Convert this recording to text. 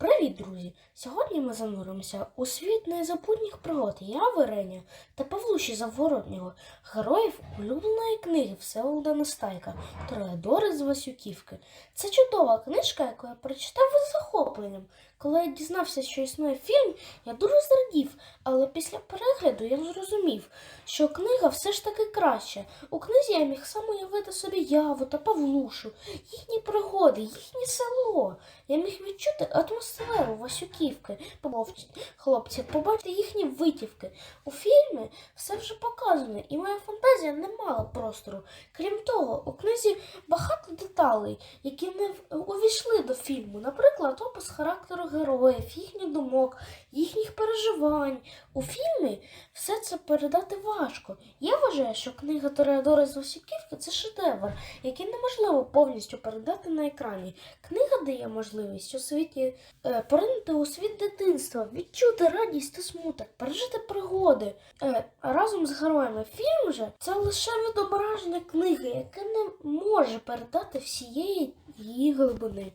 Привіт, друзі! Сьогодні ми зануримося у світ незабутніх пригод Яви Реня та Павлуші Заворотнього, героїв улюбленої книги Всеволода Нестайка Тореадори з Васюківки. Це чудова книжка, яку я прочитав із захопленням. Коли я дізнався, що існує фільм, я дуже зрадів, але після перегляду я зрозумів, що книга все ж таки краща. У книзі я міг сам уявити собі Яву та Павлушу, їхні пригоди, їхнє село. Я міг відчути атмосферу Васюківки, побачити хлопців, побачити їхні витівки. У фільмі все вже показано, і моя фантазія не мала простору. Крім того, у книзі багато деталей, які не увійшли до фільму. Наприклад, опис характеру героїв, їхніх думок, їхніх переживань. У фільмі все це передати важко. Я вважаю, що книга Тореадора з Васюківки це шедевр, який неможливо повністю передати на екрані. Книга дає можливість у світі поринути у світ дитинства, відчути радість та смуток, пережити пригоди е, разом з героями. Фільм же це лише відображення книги, яке не може передати всієї її глибини.